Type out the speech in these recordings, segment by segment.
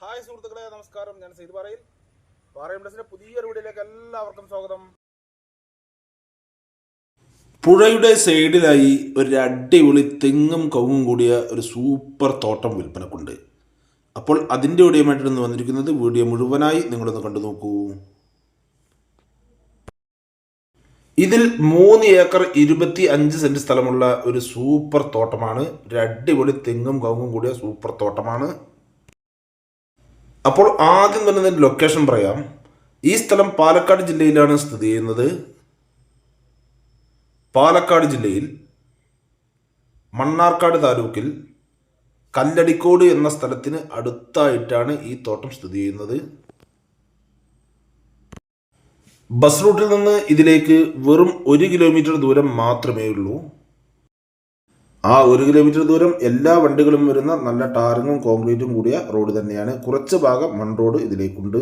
Hi സുഹൃത്തുക്കളെ നമസ്കാരം. ഞാൻ സെയ്ത് പറയിൽ. പാറയും പ്ലസിന്റെ പുതിയൊരു വീഡിയോയിലേക്ക് എല്ലാവർക്കും സ്വാഗതം. പുഴയുടെ സൈഡിലായി ഒരു അടിപൊളി തെങ്ങും കവുങ്ങും കൂടിയ ഒരു സൂപ്പർ തോട്ടം വിൽപ്പനക്കുണ്ട്. അപ്പോൾ അതിന്റെ വീഡിയോയുമായിട്ടാണ് ഇന്ന് വന്നിരിക്കുന്നത്. വീഡിയോ മുഴുവനായി നിങ്ങളൊന്ന് കണ്ടു നോക്കൂ. ഇതിൽ മൂന്ന് ഏക്കർ ഇരുപത്തി അഞ്ച് സെന്റ് സ്ഥലമുള്ള ഒരു സൂപ്പർ തോട്ടമാണ്. ഒരു അടിപൊളി തെങ്ങും കവുങ്ങും കൂടിയ സൂപ്പർ തോട്ടമാണ്. അപ്പോൾ ആദ്യം തന്നെ ഇതിന്റെ ലൊക്കേഷൻ പറയാം. ഈ സ്ഥലം പാലക്കാട് ജില്ലയിലാണ് സ്ഥിതി ചെയ്യുന്നത്. പാലക്കാട് ജില്ലയിൽ മണ്ണാർക്കാട് താലൂക്കിൽ കല്ലടിക്കോട് എന്ന സ്ഥലത്തിന് അടുത്തായിട്ടാണ് ഈ തോട്ടം സ്ഥിതി ചെയ്യുന്നത്. ബസ് റൂട്ടിൽ നിന്ന് ഇതിലേക്ക് വെറും ഒരു കിലോമീറ്റർ ദൂരം മാത്രമേ ഉള്ളൂ ആ ഒരു കിലോമീറ്റർ ദൂരം എല്ലാ വണ്ടികളും വരുന്ന നല്ല ടാറിങ്ങും കോൺക്രീറ്റും കൂടിയ റോഡ് തന്നെയാണ്. കുറച്ച് ഭാഗം മൺ റോഡ് ഇതിലേക്കുണ്ട്.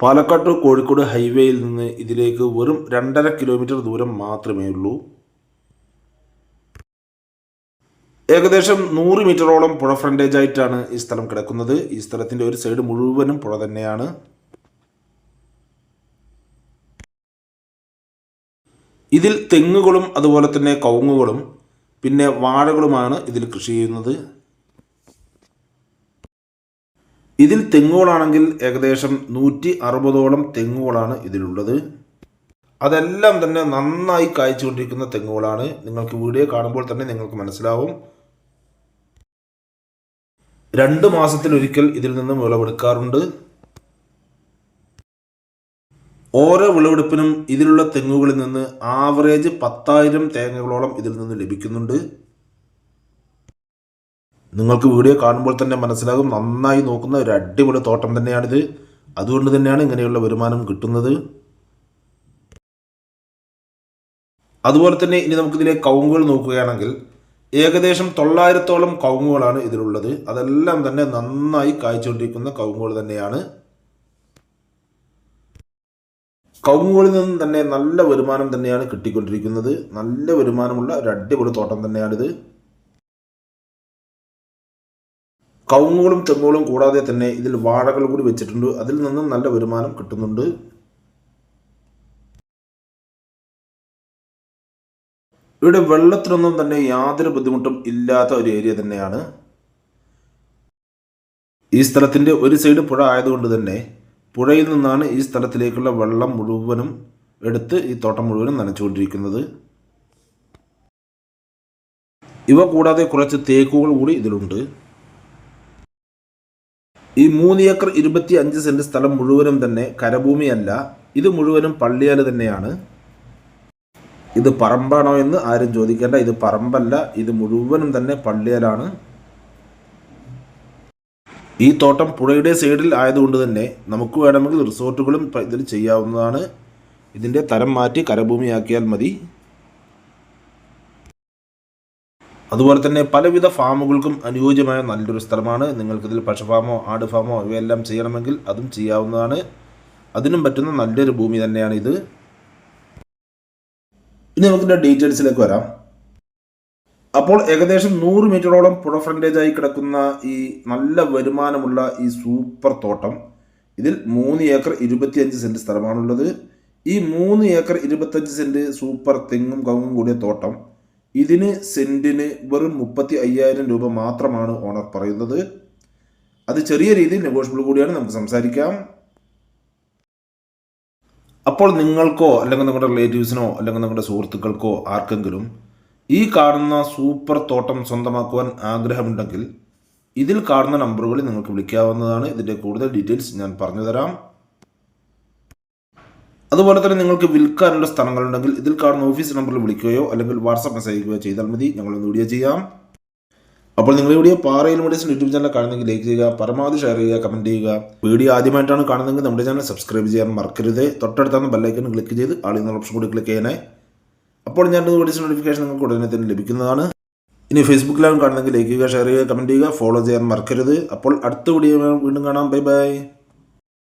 പാലക്കാട് കോഴിക്കോട് ഹൈവേയിൽ നിന്ന് ഇതിലേക്ക് വെറും രണ്ടര കിലോമീറ്റർ ദൂരം മാത്രമേ ഉള്ളൂ. ഏകദേശം നൂറ് മീറ്ററോളം പുഴ ഫ്രണ്ടേജ് ആയിട്ടാണ് ഈ സ്ഥലം കിടക്കുന്നത്. ഈ സ്ഥലത്തിന്റെ ഒരു സൈഡ് മുഴുവനും പുഴ തന്നെയാണ്. ഇതിൽ തെങ്ങുകളും അതുപോലെ തന്നെ കവുങ്ങുകളും പിന്നെ വാഴകളുമാണ് ഇതിൽ കൃഷി ചെയ്യുന്നത്. ഇതിൽ തെങ്ങുകളാണെങ്കിൽ ഏകദേശം നൂറ്റി അറുപതോളം തെങ്ങുകളാണ് ഇതിലുള്ളത്. അതെല്ലാം തന്നെ നന്നായി കായ്ച്ചുകൊണ്ടിരിക്കുന്ന തെങ്ങുകളാണ്. നിങ്ങൾക്ക് വീഡിയോ കാണുമ്പോൾ തന്നെ നിങ്ങൾക്ക് മനസ്സിലാവും. രണ്ട് മാസത്തിലൊരിക്കൽ ഇതിൽ നിന്ന് വിളവെടുക്കാറുണ്ട്. ഓരോ വിളവെടുപ്പിനും ഇതിലുള്ള തെങ്ങുകളിൽ നിന്ന് ആവറേജ് പത്തായിരം തേങ്ങകളോളം ഇതിൽ നിന്ന് ലഭിക്കുന്നുണ്ട്. നിങ്ങൾക്ക് വീഡിയോ കാണുമ്പോൾ തന്നെ മനസ്സിലാകും നന്നായി നോക്കുന്ന ഒരു അടിപൊളി തോട്ടം തന്നെയാണിത്. അതുകൊണ്ട് തന്നെയാണ് ഇങ്ങനെയുള്ള വരുമാനം കിട്ടുന്നത്. അതുപോലെ തന്നെ ഇനി നമുക്കിതിലെ കവുങ്ങുകൾ നോക്കുകയാണെങ്കിൽ ഏകദേശം തൊള്ളായിരത്തോളം കവുങ്ങുകളാണ് ഇതിലുള്ളത്. അതെല്ലാം തന്നെ നന്നായി കായ്ച്ചുകൊണ്ടിരിക്കുന്ന കവുങ്ങുകൾ തന്നെയാണ്. കവുങ്ങുകളിൽ നിന്നും തന്നെ നല്ല വരുമാനം തന്നെയാണ് കിട്ടിക്കൊണ്ടിരിക്കുന്നത്. നല്ല വരുമാനമുള്ള ഒരു അടിപൊളി തോട്ടം തന്നെയാണിത്. കവുങ്ങുകളും തെങ്ങുകളും കൂടാതെ തന്നെ ഇതിൽ വാഴകൾ കൂടി വെച്ചിട്ടുണ്ട്. അതിൽ നിന്നും നല്ല വരുമാനം കിട്ടുന്നുണ്ട്. ഇവിടെ വെള്ളത്തിനൊന്നും തന്നെ യാതൊരു ബുദ്ധിമുട്ടും ഇല്ലാത്ത ഒരു ഏരിയ തന്നെയാണ്. ഈ സ്ഥലത്തിന്റെ ഒരു സൈഡ് പുഴ ആയതുകൊണ്ട് തന്നെ പുഴയിൽ നിന്നാണ് ഈ സ്ഥലത്തിലേക്കുള്ള വെള്ളം മുഴുവനും എടുത്ത് ഈ തോട്ടം മുഴുവനും നനച്ചുകൊണ്ടിരിക്കുന്നത്. ഇവ കൂടാതെ കുറച്ച് തേക്കുകൾ കൂടി ഇതിലുണ്ട്. ഈ മൂന്ന് ഏക്കർ ഇരുപത്തി അഞ്ച് സെന്റ് സ്ഥലം മുഴുവനും തന്നെ കരഭൂമിയല്ല ഇത് മുഴുവനും പള്ളിയാൽ തന്നെയാണ്. ഇത് പറമ്പാണോ എന്ന് ആരും ചോദിക്കേണ്ട ഇത് പറമ്പല്ല ഇത് മുഴുവനും തന്നെ പള്ളിയാലാണ്. ഈ തോട്ടം പുഴയുടെ സൈഡിൽ ആയതുകൊണ്ട് തന്നെ നമുക്ക് വേണമെങ്കിൽ റിസോർട്ടുകളും ഇതിൽ ചെയ്യാവുന്നതാണ്. ഇതിന്റെ തരം മാറ്റി കരഭൂമിയാക്കിയാൽ മതി. അതുപോലെ തന്നെ പലവിധ ഫാമുകൾക്കും അനുയോജ്യമായ നല്ലൊരു സ്ഥലമാണ്. നിങ്ങൾക്കിതിൽ പശു ഫാമോ ആട് ഫാമോ ഇവയെല്ലാം ചെയ്യണമെങ്കിൽ അതും ചെയ്യാവുന്നതാണ്. അതിനും പറ്റുന്ന നല്ലൊരു ഭൂമി തന്നെയാണ് ഇത് ഇനി നമുക്കിന്റെ ഡീറ്റെയിൽസിലേക്ക് വരാം. അപ്പോൾ ഏകദേശം നൂറ് മീറ്ററോളം പുഴ ഫ്രണ്ടേജ് ആയി കിടക്കുന്ന ഈ നല്ല വരുമാനമുള്ള ഈ സൂപ്പർ തോട്ടം. ഇതിൽ മൂന്ന് ഏക്കർ ഇരുപത്തിയഞ്ച് സെന്റ് സ്ഥലമാണുള്ളത്. ഈ മൂന്ന് ഏക്കർ ഇരുപത്തഞ്ച് സെന്റ് സൂപ്പർ തെങ്ങും കവുങ്ങും കൂടിയ തോട്ടം. ഇതിന് സെന്റിന് വെറും മുപ്പത്തി അയ്യായിരം രൂപ മാത്രമാണ് ഓണർ പറയുന്നത്. അത് ചെറിയ രീതിയിൽ നെഗോഷ്യബിൾ കൂടിയാണ്. നമുക്ക് സംസാരിക്കാം. അപ്പോൾ നിങ്ങൾക്കോ അല്ലെങ്കിൽ നിങ്ങളുടെ റിലേറ്റീവ്സിനോ അല്ലെങ്കിൽ നിങ്ങളുടെ സുഹൃത്തുക്കൾക്കോ ആർക്കെങ്കിലും ഈ കാണുന്ന സൂപ്പർ തോട്ടം സ്വന്തമാക്കുവാൻ ആഗ്രഹമുണ്ടെങ്കിൽ ഇതിൽ കാണുന്ന നമ്പറുകളിൽ നിങ്ങൾക്ക് വിളിക്കാവുന്നതാണ്. ഇതിന്റെ കൂടുതൽ ഡീറ്റെയിൽസ് ഞാൻ പറഞ്ഞു തരാം. അതുപോലെ തന്നെ നിങ്ങൾക്ക് വിൽക്കാനുള്ള സ്ഥലങ്ങളുണ്ടെങ്കിൽ ഇതിൽ കാണുന്ന ഓഫീസ് നമ്പറിൽ വിളിക്കുകയോ അല്ലെങ്കിൽ വാട്സപ്പ് മെസ്സേജ് അയക്കുകയോ ചെയ്താൽ മതി. ഞങ്ങളൊന്ന് വീഡിയോ ചെയ്യാം. അപ്പോൾ നിങ്ങൾ വീഡിയോ പാറയിൽ മുടിയസ് യൂട്യൂബ് ചാനൽ കാണുന്നെങ്കിൽ ലൈക്ക് ചെയ്യുക പരമാവധി ഷെയർ ചെയ്യുക കമന്റ് ചെയ്യുക. വീഡിയോ ആദ്യമായിട്ടാണ് കാണുന്നതെങ്കിൽ നമ്മുടെ ചാനൽ സബ്സ്ക്രൈബ് ചെയ്യാൻ മറക്കരുത്. തൊട്ടടുത്താണ് ബെല്ലൈക്കൺ ക്ലിക്ക് ചെയ്ത് ആളിൽ ഓപ്ഷൻ കൂടി ക്ലിക്ക് ചെയ്യണേ. അപ്പോൾ ഞാൻ വിളിച്ച നോട്ടിഫിക്കേഷൻ നിങ്ങൾക്ക് ഉടനെ തന്നെ ലഭിക്കുന്നതാണ്. ഇനി ഫേസ്ബുക്കിലാണ് കാണുന്നെങ്കിൽ ലൈക്ക് ചെയ്യുക ഷെയർ ചെയ്യുക കമന്റ് ചെയ്യുക ഫോളോ ചെയ്യാൻ മറക്കരുത്. അപ്പോൾ അടുത്ത വീഡിയോ വീണ്ടും കാണാം. Bye bye